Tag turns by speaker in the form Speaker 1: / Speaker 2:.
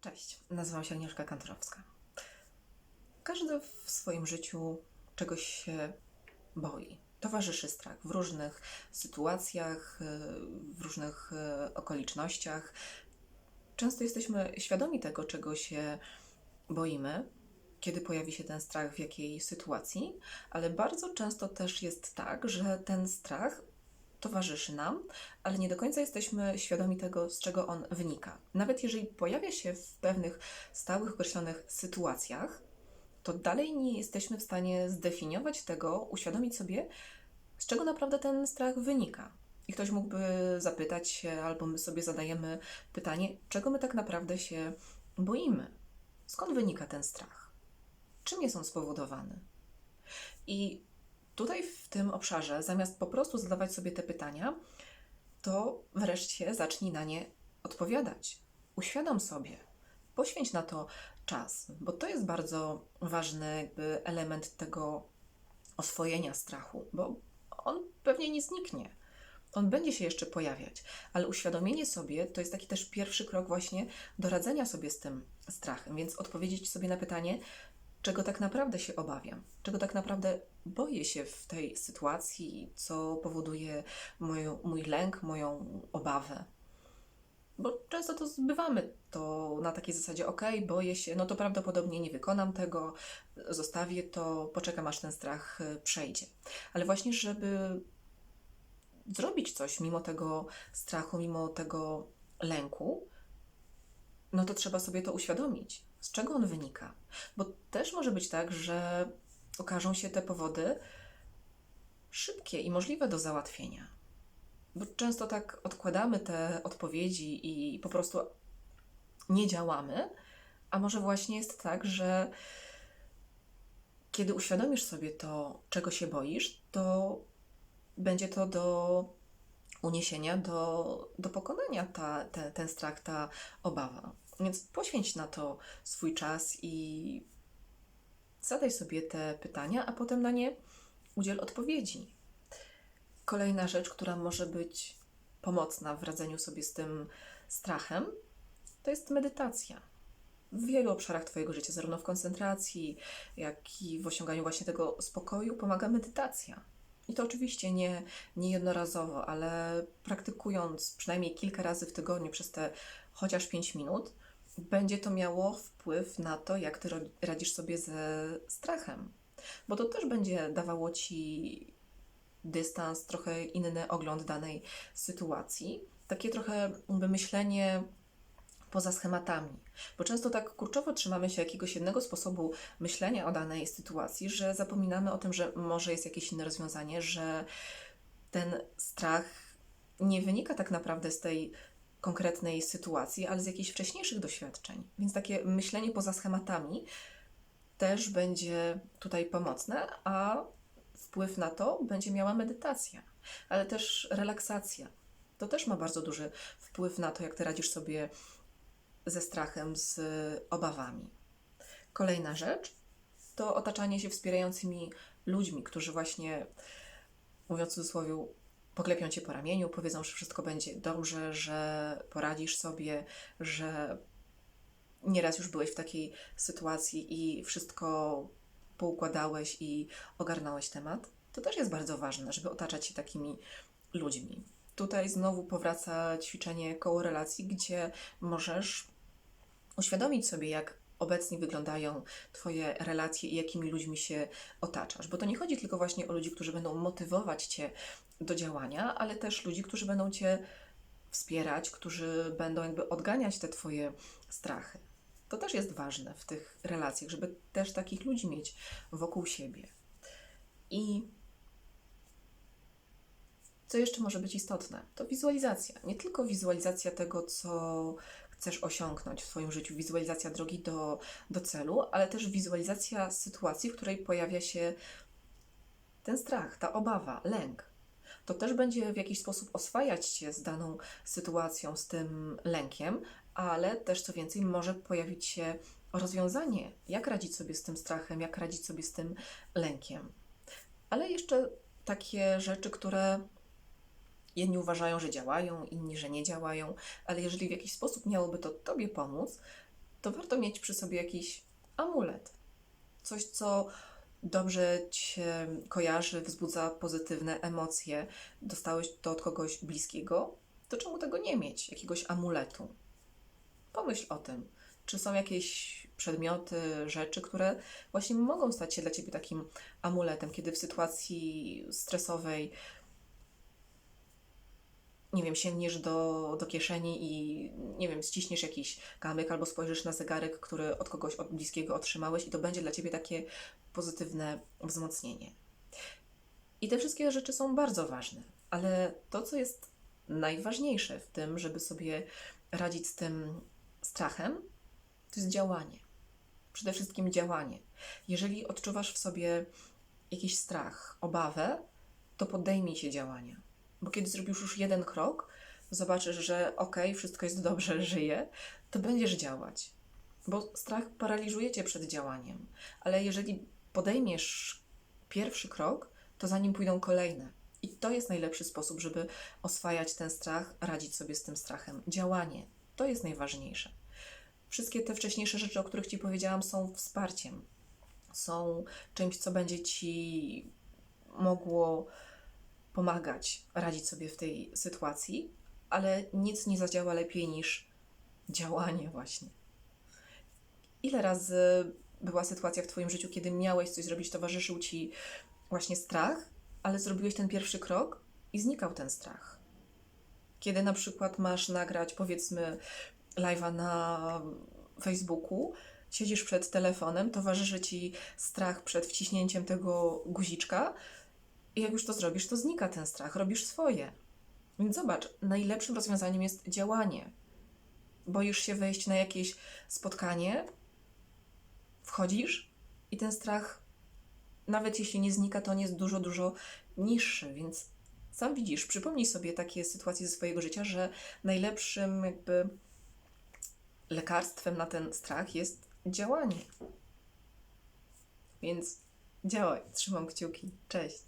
Speaker 1: Cześć, nazywam się Agnieszka Kantorowska. Każdy w swoim życiu czegoś się boi. Towarzyszy strach w różnych sytuacjach, y, w różnych y, okolicznościach. Często jesteśmy świadomi tego, czego się boimy, kiedy pojawi się ten strach w jakiej sytuacji, ale bardzo często też jest tak, że ten strach towarzyszy nam, ale nie do końca jesteśmy świadomi tego, z czego on wynika. Nawet jeżeli pojawia się w pewnych stałych, określonych sytuacjach, to dalej nie jesteśmy w stanie zdefiniować tego, uświadomić sobie, z czego naprawdę ten strach wynika. I ktoś mógłby zapytać się, albo my sobie zadajemy pytanie, czego my tak naprawdę się boimy? Skąd wynika ten strach? Czym jest on spowodowany? I tutaj w tym obszarze, zamiast po prostu zadawać sobie te pytania, to wreszcie zacznij na nie odpowiadać. Uświadom sobie, poświęć na to czas, bo to jest bardzo ważny jakby element tego oswojenia strachu, bo on pewnie nie zniknie. On będzie się jeszcze pojawiać, ale uświadomienie sobie to jest taki też pierwszy krok właśnie do radzenia sobie z tym strachem, więc odpowiedzieć sobie na pytanie, czego tak naprawdę się obawiam, czego tak naprawdę boję się w tej sytuacji, co powoduje moją, mój lęk, moją obawę. Bo często to zbywamy to na takiej zasadzie, ok, boję się, no to prawdopodobnie nie wykonam tego, zostawię to, poczekam aż ten strach y, przejdzie. Ale właśnie, żeby zrobić coś mimo tego strachu, mimo tego lęku, no to trzeba sobie to uświadomić. Z czego on wynika? Bo też może być tak, że okażą się te powody szybkie i możliwe do załatwienia. Bo często tak odkładamy te odpowiedzi i po prostu nie działamy, a może właśnie jest tak, że kiedy uświadomisz sobie to, czego się boisz, to będzie to do uniesienia, do, do pokonania ta, te, ten strach, ta obawa. Więc poświęć na to swój czas i zadaj sobie te pytania, a potem na nie udziel odpowiedzi. Kolejna rzecz, która może być pomocna w radzeniu sobie z tym strachem, to jest medytacja. W wielu obszarach Twojego życia, zarówno w koncentracji, jak i w osiąganiu właśnie tego spokoju, pomaga medytacja. I to oczywiście nie, nie jednorazowo, ale praktykując przynajmniej kilka razy w tygodniu przez te chociaż 5 minut, będzie to miało wpływ na to, jak ty radzisz sobie ze strachem. Bo to też będzie dawało ci dystans, trochę inny ogląd danej sytuacji. Takie trochę myślenie poza schematami. Bo często tak kurczowo trzymamy się jakiegoś jednego sposobu myślenia o danej sytuacji, że zapominamy o tym, że może jest jakieś inne rozwiązanie, że ten strach nie wynika tak naprawdę z tej konkretnej sytuacji, ale z jakichś wcześniejszych doświadczeń. Więc takie myślenie poza schematami też będzie tutaj pomocne, a wpływ na to będzie miała medytacja, ale też relaksacja. To też ma bardzo duży wpływ na to, jak ty radzisz sobie ze strachem, z obawami. Kolejna rzecz to otaczanie się wspierającymi ludźmi, którzy właśnie, mówiąc w cudzysłowie, poklepią cię po ramieniu, powiedzą, że wszystko będzie dobrze, że poradzisz sobie, że nieraz już byłeś w takiej sytuacji i wszystko poukładałeś i ogarnąłeś temat. To też jest bardzo ważne, żeby otaczać się takimi ludźmi. Tutaj znowu powraca ćwiczenie koło relacji, gdzie możesz uświadomić sobie, jak obecnie wyglądają Twoje relacje i jakimi ludźmi się otaczasz. Bo to nie chodzi tylko właśnie o ludzi, którzy będą motywować Cię do działania, ale też ludzi, którzy będą Cię wspierać, którzy będą jakby odganiać te Twoje strachy. To też jest ważne w tych relacjach, żeby też takich ludzi mieć wokół siebie. I co jeszcze może być istotne? To wizualizacja. Nie tylko wizualizacja tego, co chcesz osiągnąć w swoim życiu, wizualizacja drogi do, do celu, ale też wizualizacja sytuacji, w której pojawia się ten strach, ta obawa, lęk. To też będzie w jakiś sposób oswajać się z daną sytuacją, z tym lękiem, ale też co więcej, może pojawić się rozwiązanie, jak radzić sobie z tym strachem, jak radzić sobie z tym lękiem. Ale jeszcze takie rzeczy, które Jedni uważają, że działają, inni, że nie działają, ale jeżeli w jakiś sposób miałoby to Tobie pomóc, to warto mieć przy sobie jakiś amulet. Coś, co dobrze cię kojarzy, wzbudza pozytywne emocje. Dostałeś to od kogoś bliskiego, to czemu tego nie mieć? Jakiegoś amuletu. Pomyśl o tym. Czy są jakieś przedmioty, rzeczy, które właśnie mogą stać się dla ciebie takim amuletem, kiedy w sytuacji stresowej nie wiem, sięgniesz do, do kieszeni i nie wiem, ściśniesz jakiś kamyk albo spojrzysz na zegarek, który od kogoś od bliskiego otrzymałeś i to będzie dla ciebie takie pozytywne wzmocnienie. I te wszystkie rzeczy są bardzo ważne, ale to, co jest najważniejsze w tym, żeby sobie radzić z tym strachem, to jest działanie. Przede wszystkim działanie. Jeżeli odczuwasz w sobie jakiś strach, obawę, to podejmij się działania. Bo kiedy zrobisz już jeden krok, zobaczysz, że okej, wszystko jest dobrze, żyję, to będziesz działać. Bo strach paraliżuje cię przed działaniem. Ale jeżeli podejmiesz pierwszy krok, to za nim pójdą kolejne. I to jest najlepszy sposób, żeby oswajać ten strach, radzić sobie z tym strachem. Działanie to jest najważniejsze. Wszystkie te wcześniejsze rzeczy, o których Ci powiedziałam, są wsparciem. Są czymś, co będzie Ci mogło pomagać radzić sobie w tej sytuacji, ale nic nie zadziała lepiej niż działanie, właśnie. Ile razy była sytuacja w Twoim życiu, kiedy miałeś coś zrobić, towarzyszył Ci właśnie strach, ale zrobiłeś ten pierwszy krok i znikał ten strach? Kiedy na przykład masz nagrać, powiedzmy, live'a na Facebooku, siedzisz przed telefonem, towarzyszy Ci strach przed wciśnięciem tego guziczka, i jak już to zrobisz, to znika ten strach, robisz swoje. Więc zobacz, najlepszym rozwiązaniem jest działanie. Boisz się wejść na jakieś spotkanie, wchodzisz i ten strach, nawet jeśli nie znika, to on jest dużo, dużo niższy. Więc sam widzisz, przypomnij sobie takie sytuacje ze swojego życia, że najlepszym jakby lekarstwem na ten strach jest działanie. Więc działaj, trzymam kciuki. Cześć.